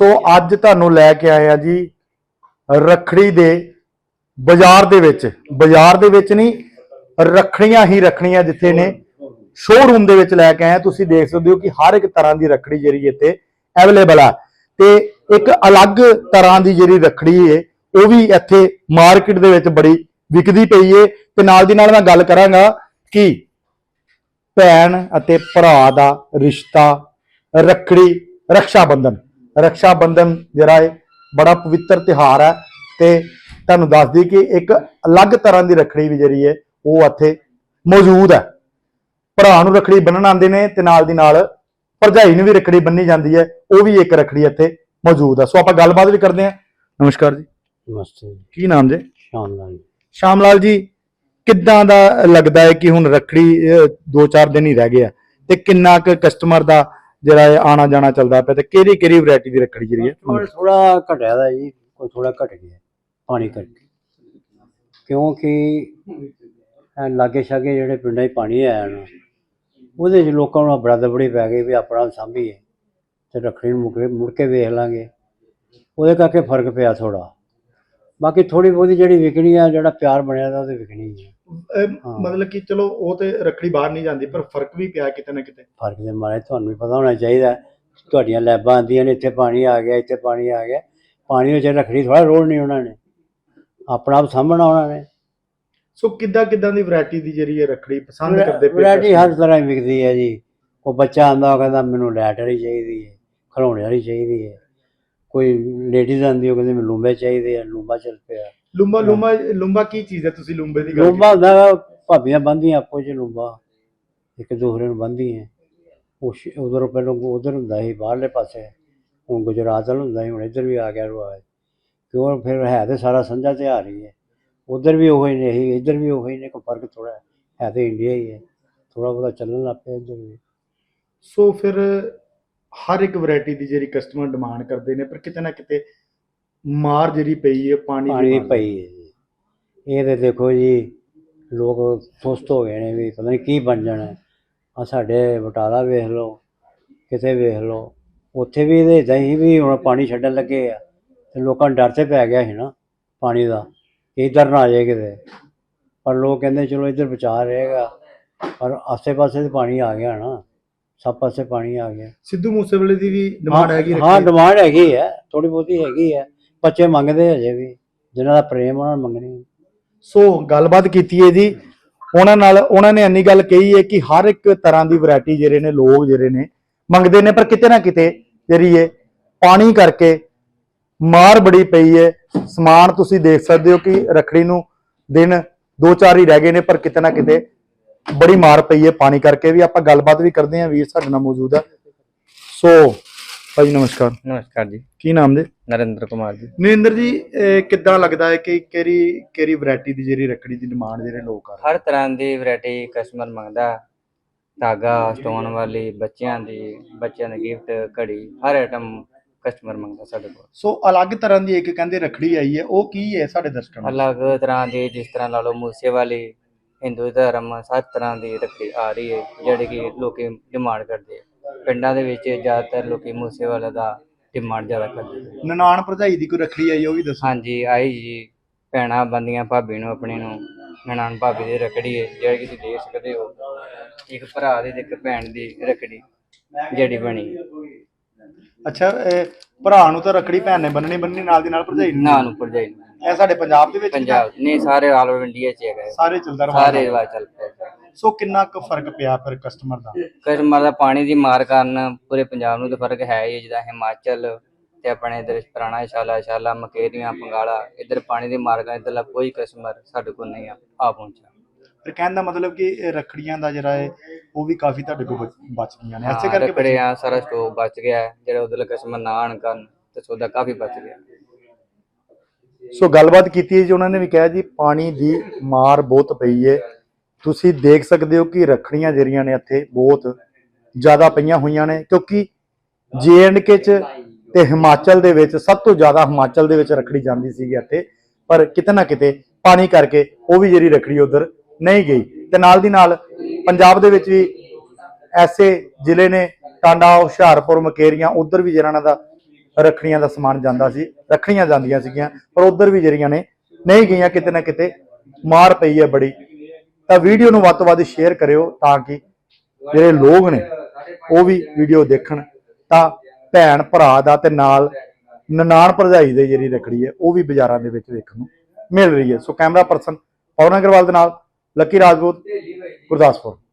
ਸੋ ਅੱਜ ਤੁਹਾਨੂੰ ਲੈ ਕੇ ਆਏ ਆ ਜੀ ਰਖੜੀ ਦੇ ਬਾਜ਼ਾਰ ਦੇ ਵਿੱਚ। ਬਾਜ਼ਾਰ ਦੇ ਵਿੱਚ ਨਹੀਂ, ਰਖੜੀਆਂ ਹੀ ਰਖੜੀਆਂ ਜਿੱਥੇ ਨੇ। ਸ਼ੋਰੂਮ ਦੇ ਵਿੱਚ ਲੈ ਕੇ ਆਏ ਤੁਸੀਂ ਦੇਖ ਸਕਦੇ ਹੋ ਕਿ ਹਰ ਇੱਕ ਤਰ੍ਹਾਂ ਦੀ ਰਖੜੀ ਜਿਹੜੀ ਇੱਥੇ ਅਵੇਲੇਬਲ ਆ। ਤੇ ਇੱਕ ਅਲੱਗ ਤਰ੍ਹਾਂ ਦੀ ਜਿਹੜੀ ਰਖੜੀ ਏ, ਉਹ ਵੀ ਇੱਥੇ ਮਾਰਕੀਟ ਦੇ ਵਿੱਚ ਬੜੀ ਵਿਕਦੀ ਪਈ ਏ। ਤੇ ਨਾਲ ਦੀ ਨਾਲ ਮੈਂ ਗੱਲ ਕਰਾਂਗਾ ਕਿ ਭੈਣ ਅਤੇ ਭਰਾ ਦਾ ਰਿਸ਼ਤਾ, ਰੱਖੜੀ ਰੱਖਿਆ ਬੰਧਨ ਰੱਖਿਆ ਬੰਧਨ ਜਿਹੜਾ ਹੈ ਬੜਾ ਪਵਿੱਤਰ ਤਿਹਾਰ ਹੈ ਤੇ ਤੁਹਾਨੂੰ ਦੱਸ ਦਈ ਕਿ ਇੱਕ ਅਲੱਗ ਤਰ੍ਹਾਂ ਦੀ ਰੱਖੜੀ ਵੀ ਜਿਹੜੀ ਹੈ ਉਹ ਇੱਥੇ ਮੌਜੂਦ ਹੈ ਭਰਾ ਨੂੰ ਰੱਖੜੀ ਬੰਨਣ ਆਉਂਦੇ ਨੇ ਤੇ ਨਾਲ ਦੀ ਨਾਲ ਭਰਜਾਈ ਨੂੰ ਵੀ ਰੱਖੜੀ ਬੰਨੀ ਜਾਂਦੀ ਹੈ ਉਹ ਵੀ ਇੱਕ ਰੱਖੜੀ ਇੱਥੇ ਮੌਜੂਦ ਹੈ ਸੋ ਆਪਾਂ ਗੱਲਬਾਤ ਵੀ ਕਰਦੇ ਹਾਂ ਨਮਸਕਾਰ ਜੀ ਨਮਸਤੇ ਕੀ ਨਾਮ ਜੀ ਸ਼ਾਮ ਲਾਲ ਜੀ। ਸ਼ਾਮ ਲਾਲ ਜੀ ਕਿੱਦਾਂ ਦਾ ਲੱਗਦਾ ਹੈ ਕਿ ਹੁਣ ਰੱਖੜੀ ਅਹ, ਦੋ ਚਾਰ ਦਿਨ ਹੀ ਰਹਿ ਗਏ ਆ ਤੇ ਕਿੰਨਾ ਕੁ ਕਸਟਮਰ ਦਾ ਜਿਹੜਾ ਹੈ ਆਣਾ ਜਾਣਾ ਚੱਲਦਾ ਪਿਆ ਤੇ ਕਿਹੜੀ ਕਿਹੜੀ ਵੈਰਾਈਟੀ ਦੀ ਰੱਖੜੀ ਜਿਹੜੀ ਹੈ? ਥੋੜਾ ਥੋੜਾ ਘਟਿਆ ਦਾ ਜੀ, ਕੋਈ ਥੋੜਾ ਘਟ ਗਿਆ, ਪਾਣੀ ਕਰਕੇ ਕਿਉਂਕਿ ਲਾਗੇ ਛਾਗੇ ਜਿਹੜੇ ਪਿੰਡਾਂ 'ਚ ਪਾਣੀ ਆਇਆ ਨਾ, ਉਹਦੇ 'ਚ ਲੋਕਾਂ ਨੂੰ ਬੜਾ ਦਬੜੀ ਪੈ ਗਈ ਵੀ ਆਪਣਾ ਸਾਂਭੀਏ ਤੇ ਰੱਖੜੀ ਨੂੰ ਮੁੜ ਮੁੜ ਕੇ ਵੇਖ ਲਾਂਗੇ। ਉਹਦੇ ਕਰਕੇ ਫ਼ਰਕ ਪਿਆ ਥੋੜਾ ਬਾਕੀ ਥੋੜੀ ਬਹੁਤੀ ਜਿਹੜੀ ਵਿਕਣੀ ਆ, ਜਿਹੜਾ ਪਿਆਰ ਬਣਿਆ ਦਾ, ਉਹਦੇ ਵਿਕਣੀ ਹੈ ਹਾਂ। ਮਤਲਬ ਕਿ ਚਲੋ ਉਹ ਤੇ ਰੱਖੜੀ ਬਾਹਰ ਨਹੀਂ ਜਾਂਦੀ ਪਰ ਫ਼ਰਕ ਵੀ ਪਿਆ ਕਿਤੇ ਨਾ ਕਿਤੇ। ਫ਼ਰਕ ਦੇ ਮਾਰੇ ਤੁਹਾਨੂੰ ਵੀ ਪਤਾ ਹੋਣਾ ਚਾਹੀਦਾ। ਤੁਹਾਡੀਆਂ ਲੈਬਾਂ ਆਉਂਦੀਆਂ ਨੇ ਇੱਥੇ ਪਾਣੀ ਆ ਗਿਆ ਇੱਥੇ ਪਾਣੀ ਆ ਗਿਆ। ਪਾਣੀ ਵਿੱਚ ਰੱਖੜੀ ਥੋੜਾ ਰੋੜਨੀ ਉਹਨਾਂ ਨੇ। ਆਪਣਾ ਆਪ ਸਾਂਭਣਾ ਉਹਨਾਂ ਨੇ। ਸੋ ਕਿੱਦਾਂ ਕਿੱਦਾਂ ਦੀ ਵੈਰਾਈਟੀ ਦੀ ਜਿਹੜੀ ਹੈ ਰੱਖੜੀ ਪਸੰਦ ਕਰਦੇ ਪਏ ਵੈਰਾਈਟੀ? ਹਰ ਤਰ੍ਹਾਂ ਦੀ ਵਿਕਦੀ ਹੈ ਜੀ। ਉਹ ਬੱਚਾ ਆਂਦਾ ਉਹ ਕਹਿੰਦਾ ਮੈਨੂੰ ਲੈਟ ਵਾਲੀ ਚਾਹੀਦੀ ਹੈ ਖਿਡੌਣੇ ਵਾਲੀ ਚਾਹੀਦੀ ਹੈ। ਕੋਈ ਲੇਡੀਜ਼ ਆਂਦੀ ਉਹ ਕਹਿੰਦੀ ਮੈਨੂੰ ਲੂੰਬੇ ਚਾਹੀਦੇ ਆ ਲੂੰਬਾ ਚੱਲ ਪਿਆ। ਲੁੰਬਾ ਲੁੰਬਾ ਲੁੰਬਾ ਕੀ ਚੀਜ਼ ਹੈ ਤੁਸੀਂ ਲੁੰਬੇ ਦੀ ਗੱਲ ਲੂੰਬਾ ਹੁੰਦਾ ਵਾ, ਭਾਬੀਆਂ ਬੰਦੀਆਂ ਆਪੋ ਚ ਲੂੰਬਾ। ਇੱਕ ਦੂਸਰੇ ਨੂੰ ਬੰਦੀਆਂ ਉਸ ਉਧਰ ਪਹਿਲਾਂ ਉਧਰ ਹੁੰਦਾ ਸੀ ਬਾਹਰਲੇ ਪਾਸੇ। ਹੁਣ ਗੁਜਰਾਤ ਵੱਲ ਹੁੰਦਾ ਸੀ ਹੁਣ ਇੱਧਰ ਵੀ ਆ ਗਿਆ ਰਿਵਾਜ ਕਿਉਂ ਫਿਰ ਹੈ ਤੇ ਸਾਰਾ ਸੰਝਾ ਤਿਉਹਾਰ ਹੀ ਹੈ। ਉਧਰ ਵੀ ਉਹੀ ਨੇ ਹੀ ਇੱਧਰ ਵੀ ਉਹੀ ਨੇ ਕੋਈ ਫ਼ਰਕ ਥੋੜਾ ਹੈ। ਹੈ ਤੇ ਇੰਡੀਆ ਹੀ ਹੈ। ਥੋੜਾ ਬਹੁਤਾ ਚੱਲਣ ਲੱਗ ਪਿਆ ਇੱਧਰ ਵੀ। ਸੋ ਫਿਰ ਹਰ ਇੱਕ ਵੈਰਾਈਟੀ ਦੀ ਜਿਹੜੀ ਕਸਟਮਰ ਡਿਮਾਂਡ ਕਰਦੇ ਨੇ ਪਰ ਕਿਤੇ ਨਾ ਕਿਤੇ ਮਾਰ ਜਿਹੜੀ ਪਈ ਹੈ ਪਾਣੀ ਪਾਣੀ ਦੀ ਮਾਰ। ਪਈ ਹੈ ਜੀ। ਇਹ ਤੇ ਦੇਖੋ ਜੀ ਲੋਕ ਸੁਸਤ ਹੋ ਗਏ ਨੇ ਵੀ ਪਤਾ ਨਹੀਂ ਕੀ ਬਣ ਜਾਣਾ। ਆ ਸਾਡੇ ਬਟਾਲਾ ਵੇਖ ਲਓ ਕਿਤੇ ਵੇਖ ਲਓ। ਉੱਥੇ ਵੀ ਇਹਦੇ ਇਦਾਂ ਹੀ ਵੀ ਹੁਣ ਪਾਣੀ ਛੱਡਣ ਲੱਗੇ ਆ। ਤੇ ਲੋਕਾਂ ਨੂੰ ਡਰ ਤੇ ਪੈ ਗਿਆ ਸੀ ਨਾ ਪਾਣੀ ਦਾ। ਕਿ ਇੱਧਰ ਨਾ ਆ ਜਾਏ ਕਿਤੇ। ਪਰ ਲੋਕ ਕਹਿੰਦੇ ਚਲੋ ਇੱਧਰ ਬਚਾ ਰਹੇਗਾ। ਪਰ ਆਸੇ-ਪਾਸੇ ਤੇ ਪਾਣੀ ਆ ਗਿਆ ਨਾ। ਸਭ ਪਾਸੇ ਪਾਣੀ ਆ ਗਿਆ। ਸਿੱਧੂ ਮੂਸੇਵਾਲੇ ਦੀ ਵੀ ਡਿਮਾਂਡ ਹੈਗੀ ਹਾਂ। ਡਿਮਾਂਡ ਹੈਗੀ ਹੈ। ਥੋੜੀ ਬਹੁਤੀ ਹੈਗੀ ਹੈ। ਬੱਚੇ ਮੰਗਦੇ ਹਜੇ ਵੀ ਜਿਨ੍ਹਾਂ ਦਾ ਪ੍ਰੇਮ ਉਹਨਾਂ ਨੂੰ ਮੰਗਣੀ ਸੋ ਗੱਲਬਾਤ ਕੀਤੀ ਹੈ ਜੀ। ਉਹਨਾਂ ਨਾਲ ਉਹਨਾਂ ਨੇ ਇੰਨੀ ਗੱਲ ਕਹੀ ਹੈ ਕਿ ਹਰ ਇੱਕ ਤਰ੍ਹਾਂ ਦੀ ਵੈਰਾਈਟੀ ਜਿਹੜੇ ਨੇ ਲੋਕ ਜਿਹੜੇ ਨੇ ਮੰਗਦੇ ਨੇ ਪਰ ਕਿਤੇ ਨਾ ਕਿਤੇ ਜਿਹੜੀ ਹੈ ਪਾਣੀ ਕਰਕੇ ਮਾਰ ਬੜੀ ਪਈ ਹੈ। ਸਮਾਨ ਤੁਸੀਂ ਦੇਖ ਸਕਦੇ ਹੋ ਕਿ ਰਖੜੀ ਨੂੰ ਦਿਨ ਦੋ ਚਾਰ ਹੀ ਰਹਿ ਗਏ ਨੇ ਪਰ ਕਿਤੇ ਨਾ ਕਿਤੇ ਬੜੀ ਮਾਰ ਪਈ ਹੈ ਪਾਣੀ ਕਰਕੇ। ਵੀ ਆਪਾਂ ਗੱਲਬਾਤ ਵੀ ਕਰਦੇ ਹਾਂ ਵੀਰ ਸਾਡੇ ਨਾਲ ਮੌਜੂਦ ਹੈ ਸੋ ਭਾਈ ਨਮਸਕਾਰ। ਨਮਸਕਾਰ ਜੀ। ਕੀ ਨਾਮ ਦੇ ਨਰਿੰਦਰ ਕੁਮਾਰ ਜੀ। ਨਰਿੰਦਰ ਜੀ ਇਹ ਕਿੱਦਾਂ ਲੱਗਦਾ ਹੈ ਕਿ ਕਿਹੜੀ ਕਿਹੜੀ ਵੈਰਾਈਟੀ ਦੀ ਜਿਹੜੀ ਰੱਖੜੀ ਦੀ ਡਿਮਾਂਡ ਜਿਹੜੇ ਲੋਕ ਆ ਹਰ ਤਰ੍ਹਾਂ ਦੀ ਵੈਰਾਈਟੀ ਕਸਟਮਰ ਮੰਗਦਾ। ਧਾਗਾ ਸਟੋਨ ਵਾਲੀ ਬੱਚਿਆਂ ਦੀ ਬੱਚਿਆਂ ਦੇ ਗਿਫਟ ਘੜੀ ਹਰ ਆਈਟਮ ਕਸਟਮਰ ਮੰਗਦਾ ਸਾਡੇ ਕੋਲ। ਸੋ ਅਲੱਗ ਤਰ੍ਹਾਂ ਦੀ ਇੱਕ ਕਹਿੰਦੇ ਰੱਖੜੀ ਆਈ ਹੈ ਉਹ ਕੀ ਹੈ ਸਾਡੇ ਦਰਸ਼ਕਾਂ ਨੂੰ? ਅਲੱਗ ਤਰ੍ਹਾਂ ਦੀ ਜਿਸ ਤਰ੍ਹਾਂ ਲਾ ਲਓ ਮੂਸੇ ਵਾਲੀ ਹਿੰਦੂ ਧਰਮ ਹਰ ਤਰ੍ਹਾਂ ਦੀ ਰੱਖੜੀ ਆ ਰਹੀ ਹੈ ਜਿਹੜੀ ਕਿ ਲੋਕੀ ਡਿਮਾਂਡ ਕਰਦੇ ਆ। ਪਿੰਡਾਂ ਦੇ ਵਿੱਚ ਜ਼ਿਆਦਾਤਰ ਲੋਕੀ ਮੂਸੇ ਵਾਲੇ ਦਾ ਡਿਮਾਂਡ ਜ਼ਿਆਦਾ ਕਰਦੇ। ਨਨਾਣ ਭਰਜਾਈ ਦੀ ਕੋਈ ਰੱਖੜੀ ਆਈ ਉਹ ਵੀ ਦੱਸੋ। ਹਾਂਜੀ ਆਈ ਜੀ। ਭੈਣਾਂ ਬੰਦੀਆਂ ਭਾਬੀ ਨੂੰ ਆਪਣੀ ਨੂੰ। ਨਨਾਣ ਭਾਬੀ ਦੀ ਰੱਖੜੀ ਹੈ ਜਿਹੜੀ ਤੁਸੀਂ ਦੇਖ ਸਕਦੇ ਹੋ। ਇੱਕ ਭਰਾ ਦੀ ਤੇ ਇੱਕ ਭੈਣ ਦੀ ਰੱਖੜੀ ਜਿਹੜੀ ਬਣੀ। ਅੱਛਾ ਇਹ ਭਰਾ ਨੂੰ ਤਾਂ ਰੱਖੜੀ ਭੈਣ ਨੇ ਬੰਨਣੀ ਬੰਨਣੀ ਨਾਲ ਦੀ ਨਾਲ ਭਰਜਾਈ ਨੂੰ। ਨਾ ਨੂੰ ਭਰਜਾਈ ਨੂੰ। ਇਹ ਸਾਡੇ ਪੰਜਾਬ ਦੇ ਵਿੱਚ ਪੰਜਾਬ ਨਹੀਂ ਸਾਰੇ ਆਲ ਓਵਰ ਇੰਡੀਆ ਚ ਹੈਗਾ ਇਹ। ਸਾਰੇ ਚੱਲਦਾ ਰਵਾ ਸਾਰੇ ਰਿਵਾਜ ਚੱਲ ਪਿਆ ਸੋ ਕਿੰਨਾ ਕੁ ਫ਼ਰਕ ਪਿਆ ਫਿਰ ਕਸਟਮਰ ਦਾ? ਕਸਟਮਰ ਦਾ ਪਾਣੀ ਦੀ ਮਾਰ ਕਾਰਨ ਪੂਰੇ ਪੰਜਾਬ ਨੂੰ ਤਾਂ ਫ਼ਰਕ ਹੈ ਹੀ ਜਿੱਦਾਂ ਹਿਮਾਚਲ ਤੇ ਆਪਣੇ ਇਧਰ ਪੁਰਾਣਾ ਸ਼ਾਲਾ ਸ਼ਾਲਾ ਮਕੇਰੀਆਂ ਪੰਗਾਲਾ ਇਧਰ ਪਾਣੀ ਦੀ ਮਾਰ ਕਾਰਨ ਇਧਰਲਾ ਕੋਈ ਕਸਟਮਰ ਸਾਡੇ ਕੋਲ ਨਹੀਂ ਆ ਆ ਪਹੁੰਚਿਆ। ਫਿਰ ਕਹਿਣ ਦਾ ਮਤਲਬ ਕਿ ਇਹ ਰੱਖੜੀਆਂ ਦਾ ਜਿਹੜਾ ਹੈ ਉਹ ਵੀ ਕਾਫੀ ਤੁਹਾਡੇ ਕੋਲ ਬਚ- ਬਚ ਗਈਆਂ ਨੇ। ਐਸੇ ਹਾਂ, ਕਰਕੇ ਰੱਖੜੇ ਬਚ- ਆ ਸਾਰਾ ਸਟੋਕ ਬਚ ਗਿਆ ਹੈ। ਜਿਹੜਾ ਉਧਰਲਾ ਕਸਟਮਰ ਨਾ ਆਣ ਕਾਰਨ ਤੇ ਸੌਦਾ ਕਾਫੀ ਬਚ ਗਿਆ। ਸੋ ਗੱਲਬਾਤ ਕੀਤੀ ਹੈ ਜੀ ਉਹਨਾਂ ਨੇ ਵੀ ਕਿਹਾ ਜੀ ਪਾਣੀ ਦੀ ਮਾਰ ਬਹੁਤ ਪਈ ਹੈ। ਤੁਸੀਂ ਦੇਖ ਸਕਦੇ ਹੋ ਕਿ ਰੱਖੜੀਆਂ ਜਿਹੜੀਆਂ ਨੇ ਇੱਥੇ ਬਹੁਤ ਜ਼ਿਆਦਾ ਪਈਆਂ ਹੋਈਆਂ ਨੇ, ਕਿਉਂਕਿ ਜੇਐਂਡਕੇ ਚ ਤੇ ਹਿਮਾਚਲ ਦੇ ਵਿੱਚ ਸਭ ਤੋਂ ਜ਼ਿਆਦਾ ਹਿਮਾਚਲ ਦੇ ਵਿੱਚ ਰੱਖੜੀ ਜਾਂਦੀ ਸੀਗੀ ਇੱਥੇ, ਪਰ ਕਿਤੇ ਨਾ ਕਿਤੇ ਪਾਣੀ ਕਰਕੇ ਉਹ ਵੀ ਜਿਹੜੀ ਰੱਖੜੀ ਉਧਰ ਨਹੀਂ ਗਈ। ਤੇ ਨਾਲ ਦੀ ਨਾਲ ਪੰਜਾਬ ਦੇ ਵਿੱਚ ਵੀ ਐਸੇ ਜ਼ਿਲ੍ਹੇ ਨੇ, ਟਾਂਡਾ, ਹੁਸ਼ਿਆਰਪੁਰ, ਮਕੇਰੀਆਂ, ਉਧਰ ਵੀ ਜਿਹਨਾਂ ਦਾ ਰੱਖੜੀਆਂ ਦਾ ਸਮਾਨ ਜਾਂਦਾ ਸੀ, ਰੱਖੜੀਆਂ ਜਾਂਦੀਆਂ ਸੀਗੀਆਂ, ਪਰ ਉਧਰ ਵੀ ਜਿਹੜੀਆਂ ਨੇ ਨਹੀਂ ਗਈਆਂ, ਕਿਤੇ ਨਾ ਕਿਤੇ ਮਾਰ ਪਈ ਹੈ ਬੜੀ। ਤਾਂ ਵੀਡੀਓ ਨੂੰ ਵੱਧ ਤੋਂ ਵੱਧ ਸ਼ੇਅਰ ਕਰਿਓ ਤਾਂ ਕਿ ਜਿਹੜੇ ਲੋਕ ਨੇ ਉਹ ਵੀ ਵੀਡੀਓ ਦੇਖਣ। ਤਾਂ ਭੈਣ, ਭਰਾ ਦਾ ਤੇ ਨਾਲ ਨਨਾਣ ਭਰਜਾਈ ਦੇ ਜਿਹੜੀ ਰੱਖੜੀ ਹੈ, ਉਹ ਵੀ ਬਾਜ਼ਾਰਾਂ ਦੇ ਵਿੱਚ ਦੇਖਣ ਨੂੰ ਮਿਲ ਰਹੀ ਹੈ। So camera person Pawan Agarwal ਦੇ ਨਾਲ, ਲੱਕੀ ਰਾਜਪੂਤ, ਗੁਰਦਾਸਪੁਰ।